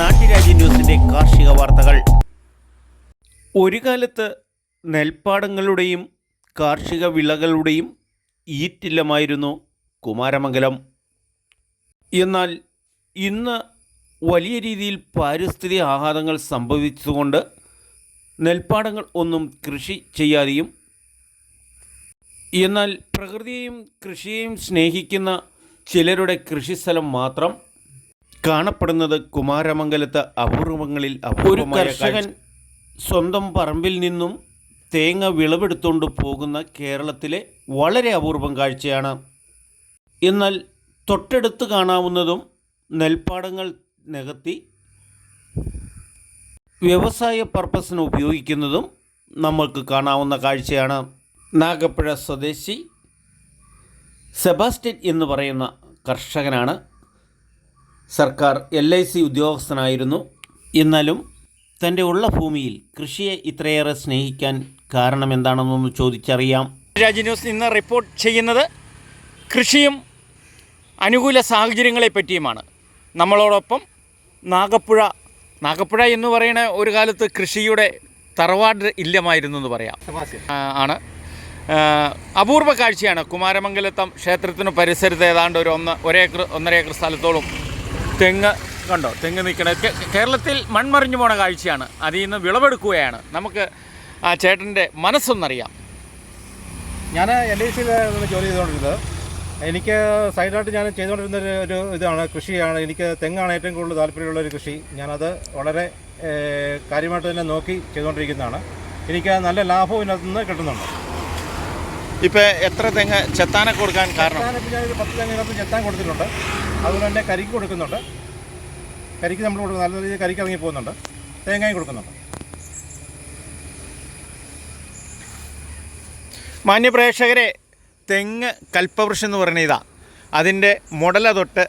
കാർഷിക വാർത്തകൾ. ഒരു കാലത്ത് നെൽപ്പാടങ്ങളുടെയും കാർഷിക വിളകളുടെയും ഈറ്റില്ലമായിരുന്നു കുമാരമംഗലം. എന്നാൽ ഇന്ന് വലിയ രീതിയിൽ പാരിസ്ഥിതിക ആഘാതങ്ങൾ സംഭവിച്ചുകൊണ്ട് നെൽപ്പാടങ്ങൾ ഒന്നും കൃഷി ചെയ്യാതെയും എന്നാൽ പ്രകൃതിയെയും കൃഷിയെയും സ്നേഹിക്കുന്ന ചിലരുടെ കൃഷിസ്ഥലം മാത്രം കാണപ്പെടുന്നത് കുമാരമംഗലത്ത് അപൂർവങ്ങളിൽ ഒരു കർഷകൻ സ്വന്തം പറമ്പിൽ നിന്നും തേങ്ങ വിളവെടുത്തുകൊണ്ട് പോകുന്ന കേരളത്തിലെ വളരെ അപൂർവം കാഴ്ചയാണ്. എന്നാൽ തൊട്ടടുത്ത് കാണാവുന്നതും നെൽപ്പാടങ്ങൾ നികത്തി വ്യവസായ പർപ്പസിന് ഉപയോഗിക്കുന്നതും നമ്മൾക്ക് കാണാവുന്ന കാഴ്ചയാണ്. നാഗപ്പുഴ സ്വദേശി സെബാസ്റ്റ്യൻ എന്ന് പറയുന്ന കർഷകനാണ്. സർക്കാർ എൽ ഐ സി ഉദ്യോഗസ്ഥനായിരുന്നു. എന്നാലും തന്റെ ഉള്ള ഭൂമിയിൽ കൃഷിയെ ഇത്രയേറെ സ്നേഹിക്കാൻ കാരണം എന്താണെന്നൊന്ന് ചോദിച്ചറിയാം. രാജ് ന്യൂസ് ഇന്ന് റിപ്പോർട്ട് ചെയ്യുന്നത് കൃഷിയും അനുകൂല സാഹചര്യങ്ങളെ പറ്റിയുമാണ്. നമ്മളോടൊപ്പം നാഗപ്പുഴ നാഗപ്പുഴ എന്ന് പറയുന്ന ഒരു കാലത്ത് കൃഷിയുടെ തറവാട് ഇല്ലമായിരുന്നു എന്ന് പറയാം. ആണ്. അപൂർവ കാഴ്ചയാണ്. കുമാരമംഗലത്തം ക്ഷേത്രത്തിന് പരിസരത്ത് ഏതാണ്ട് ഒരു ഒന്ന് ഒരേക്കർ ഒന്നര ഏക്കർ സ്ഥലത്തോളം തെങ്ങ് കണ്ടോ? തെങ്ങ് നിൽക്കണ കേരളത്തിൽ മൺമറിഞ്ഞു പോണ കാഴ്ചയാണ്. അതിൽ നിന്ന് വിളവെടുക്കുകയാണ്. നമുക്ക് ആ ചേട്ടന്റെ മനസ്സൊന്നറിയാം. ഞാൻ എൽ ഐ സിയിൽ ജോലി ചെയ്തുകൊണ്ടിരുന്നത്. എനിക്ക് സൈഡായിട്ട് ഞാൻ ചെയ്തുകൊണ്ടിരുന്ന ഒരു ഇതാണ് കൃഷിയാണ്. എനിക്ക് തെങ്ങാണ് ഏറ്റവും കൂടുതൽ താല്പര്യമുള്ള ഒരു കൃഷി. ഞാനത് വളരെ കാര്യമായിട്ട് തന്നെ നോക്കി ചെയ്തുകൊണ്ടിരിക്കുന്നതാണ്. എനിക്ക് നല്ല ലാഭവും ഇതിനകത്ത് നിന്ന് കിട്ടുന്നുണ്ട്. ഇപ്പം എത്ര തെങ്ങ് ചെത്താനൊക്കെ കൊടുക്കാൻ കാരണം? ഞാനൊരു പത്ത് തെങ്ങിനകത്ത് ചെത്താൻ കൊടുത്തിട്ടുണ്ട്. അതുപോലെ തന്നെ കരിക്ക് കൊടുക്കുന്നുണ്ട്. കരിക്ക് നമ്മൾ കൊടുക്കും നല്ല രീതിയിൽ കരിക്ക് ഇറങ്ങി പോകുന്നുണ്ട്. തേങ്ങയും കൊടുക്കുന്നുണ്ട്. മാന്യപ്രേക്ഷകരെ തെങ്ങ് കൽപ്പവൃക്ഷം എന്ന് പറയുന്ന ഇതാ. അതിന്റെ മുടല തൊട്ട്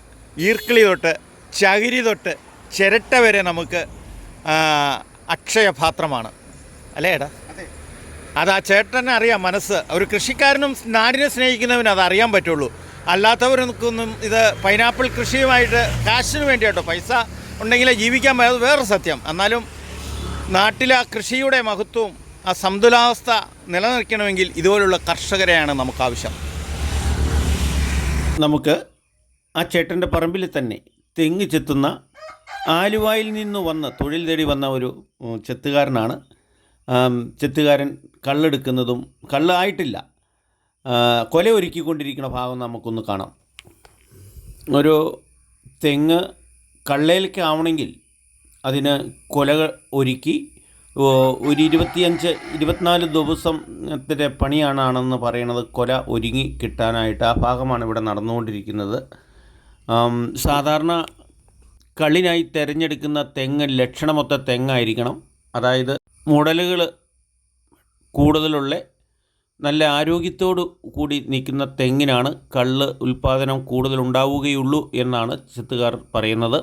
ഈർക്കിളി തൊട്ട് ചകിരി തൊട്ട് ചിരട്ട വരെ നമുക്ക് അക്ഷയപാത്രമാണ്. അല്ലേ ഏടാ അത് ആ ചേട്ടനെ അറിയാം മനസ്സ്. ഒരു കൃഷിക്കാരനും നാടിനെ സ്നേഹിക്കുന്നവനും അത് അറിയാൻ പറ്റുള്ളൂ. അല്ലാത്തവർക്കൊന്നും ഇത് പൈനാപ്പിൾ കൃഷിയുമായിട്ട് കാശിന് വേണ്ടിയാട്ടോ പൈസ ഉണ്ടെങ്കിലേ ജീവിക്കാൻ പറ്റും വേറെ സത്യം. എന്നാലും നാട്ടിലെ ആ കൃഷിയുടെ മഹത്വവും ആ സന്തുലാവസ്ഥ നിലനിർത്തണമെങ്കിൽ ഇതുപോലുള്ള കർഷകരെയാണ് നമുക്ക് ആവശ്യം. നമുക്ക് ആ ചേട്ടന്റെ പറമ്പിൽ തന്നെ തെങ്ങ് ചെത്തുന്ന ആലുവായിൽ നിന്ന് വന്ന തൊഴിൽ തേടി വന്ന ഒരു ചെത്തുകാരനാണ് ചെത്തുകാരൻ കള്ളെടുക്കുന്നതും കള്ളായിട്ടില്ല. കൊല ഒരുക്കിക്കൊണ്ടിരിക്കുന്ന ഭാഗം നമുക്കൊന്ന് കാണാം. ഒരു തെങ്ങ് കള്ളയിലേക്ക് ആവണമെങ്കിൽ അതിന് കൊല ഒരുക്കി ഒരു ഇരുപത്തിയഞ്ച് ഇരുപത്തിനാല് ദിവസത്തിന്റെ പണിയാണെന്ന് പറയണത് കൊല ഒരുങ്ങി കിട്ടാനായിട്ട് ആ ഭാഗമാണ് ഇവിടെ നടന്നുകൊണ്ടിരിക്കുന്നത്. സാധാരണ കള്ളിനായി തിരഞ്ഞെടുക്കുന്ന തെങ്ങ് ലക്ഷണമൊത്ത തെങ്ങായിരിക്കണം. അതായത് മുടലുകൾ കൂടുതലുള്ള നല്ല ആരോഗ്യത്തോടു കൂടി നിൽക്കുന്ന തെങ്ങിനാണ് കള്ള് ഉൽപ്പാദനം കൂടുതലുണ്ടാവുകയുള്ളൂ എന്നാണ് ചെത്തുകാർ പറയുന്നത്.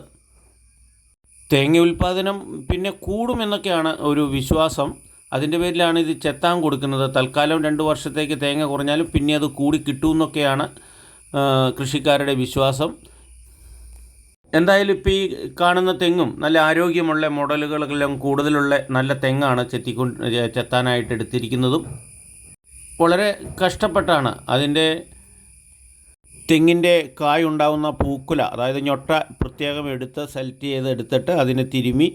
തേങ്ങ ഉൽപ്പാദനം പിന്നെ കൂടുമെന്നൊക്കെയാണ് ഒരു വിശ്വാസം. അതിന്റെ പേരിലാണ് ഇത് ചെത്താൻ കൊടുക്കുന്നത്. തൽക്കാലം രണ്ട് വർഷത്തേക്ക് തേങ്ങ കുറഞ്ഞാലും പിന്നെ അത് കൂടി കിട്ടുമെന്നൊക്കെയാണ് കൃഷിക്കാരുടെ വിശ്വാസം. എന്തായാലും ഇപ്പോൾ ഈ കാണുന്ന തെങ്ങും നല്ല ആരോഗ്യമുള്ള മോഡലുകളെല്ലാം കൂടുതലുള്ള നല്ല തെങ്ങാണ് ചെത്തിക്കൊ ചെത്താനായിട്ട് എടുത്തിരിക്കുന്നതും. വളരെ കഷ്ടപ്പെട്ടാണ് അതിന്റെ തെങ്ങിന്റെ കായ് ഉണ്ടാകുന്ന പൂക്കുല അതായത് ഞൊട്ട പ്രത്യേകം എടുത്ത് സെലക്ട് ചെയ്ത് എടുത്തിട്ട് അതിനെ തിരുമി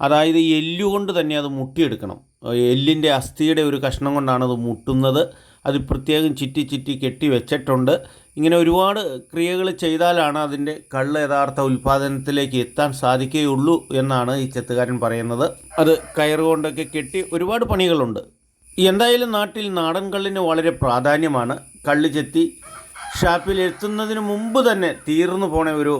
അതായത് എല്ലുകൊണ്ട് തന്നെ അത് മുട്ടിയെടുക്കണം. എല്ലിന്റെ അസ്ഥിയുടെ ഒരു കഷ്ണം കൊണ്ടാണ് അത് മുട്ടുന്നത്. അത് പ്രത്യേകം ചിറ്റി ചിറ്റി കെട്ടി വെച്ചിട്ടുണ്ട്. ഇങ്ങനെ ഒരുപാട് ക്രിയകൾ ചെയ്താലാണ് അതിന്റെ കള്ള് യഥാർത്ഥ ഉൽപ്പാദനത്തിലേക്ക് എത്താൻ സാധിക്കുകയുള്ളൂ എന്നാണ് ഈ ചെത്തുകാരൻ പറയുന്നത്. അത് കയറുകൊണ്ടൊക്കെ കെട്ടി ഒരുപാട് പണികളുണ്ട്. എന്തായാലും നാട്ടിൽ നാടൻ കള്ളിന് വളരെ പ്രാധാന്യമാണ്. കള്ള് ചെത്തി ഷാപ്പിൽ എത്തുന്നതിന് മുമ്പ് തന്നെ തീർന്നു പോണ ഒരു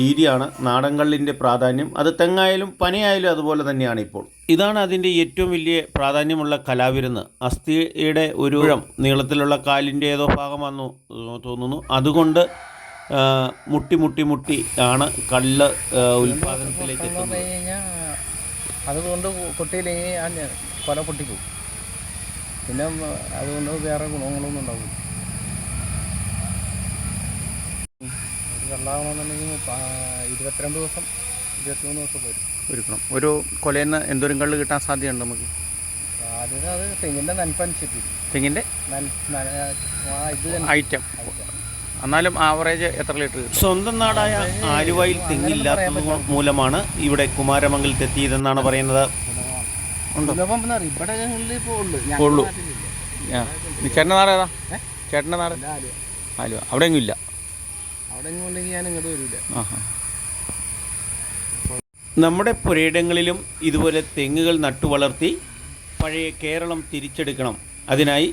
രീതിയാണ് നാടൻകള്ളിന്റെ പ്രാധാന്യം. അത് തെങ്ങായാലും പനയായാലും അതുപോലെ തന്നെയാണ് ഇപ്പോൾ. ഇതാണ് അതിന്റെ ഏറ്റവും വലിയ പ്രാധാന്യമുള്ള കലാവിരുന്ന്. അസ്ഥിയുടെ ഒരു ഉഴം നീളത്തിലുള്ള കാലിന്റെ ഏതോ ഭാഗമാണെന്ന് തോന്നുന്നു. അതുകൊണ്ട് മുട്ടി മുട്ടി മുട്ടി ആണ് കള്ള് പറഞ്ഞു എത്തുന്നത്. അതുകൊണ്ട് കൊട്ടിയില്ലെങ്കിൽ കൊല പൊട്ടിപ്പോവും. പിന്നെ അതുകൊണ്ട് വേറെ ഗുണങ്ങളൊന്നും ഉണ്ടാവില്ല. ഒരു വെള്ളമാകണമെന്നുണ്ടെങ്കിൽ ഇരുപത്തിരണ്ട് ദിവസം ഇരുപത്തിമൂന്ന് ദിവസം വരും ഒരുക്കണം. ഒരു കൊലയിൽ നിന്ന് എന്തോരം കള്ള് കിട്ടാൻ സാധ്യതയുണ്ട് നമുക്ക്? സാധ്യത അത് തെങ്ങിന്റെ നനപ്പനുസരിച്ച് തെങ്ങിന്റെ ഐറ്റം. എന്നാലും ആവറേജ് എത്ര ലിറ്റർ സ്വന്തം നാടായ ആലുവയിൽ തെങ്ങില്ലാത്തത് മൂലമാണ് ഇവിടെ കുമാരമംഗലത്ത് എത്തിയതെന്നാണ് പറയുന്നത്. ഉള്ളൂ. ചേട്ടന്റെ നാട് ഏതാ? ചേട്ടന്റെ നാട്? ആലുവ. അവിടെയെങ്കിലും ഇല്ല? ഞാൻ ഇങ്ങോട്ട് നമ്മുടെ പുരയിടങ്ങളിലും ഇതുപോലെ തെങ്ങുകൾ നട്ടുവളർത്തി പഴയ കേരളം തിരിച്ചെടുക്കണം. അതിനായി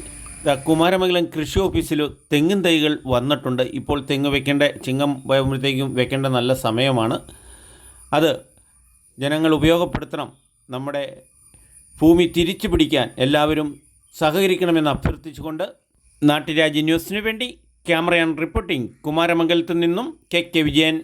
കുമാരമംഗലം കൃഷി ഓഫീസിൽ തെങ്ങിൻ തൈകൾ വന്നിട്ടുണ്ട്. ഇപ്പോൾ തെങ്ങ് വെക്കേണ്ട ചിങ്ങം വരുമ്പോഴത്തേക്കും വെക്കേണ്ട നല്ല സമയമാണ്. അത് ജനങ്ങൾ ഉപയോഗപ്പെടുത്തണം. നമ്മുടെ ഭൂമി തിരിച്ചു പിടിക്കാൻ എല്ലാവരും സഹകരിക്കണമെന്ന് അഭ്യർത്ഥിച്ചുകൊണ്ട് നാട്ടുരാജ്യ ന്യൂസിനു വേണ്ടി ക്യാമറയാൻ റിപ്പോർട്ടിംഗ് കുമാരമംഗലത്ത് നിന്നും കെ കെ വിജയൻ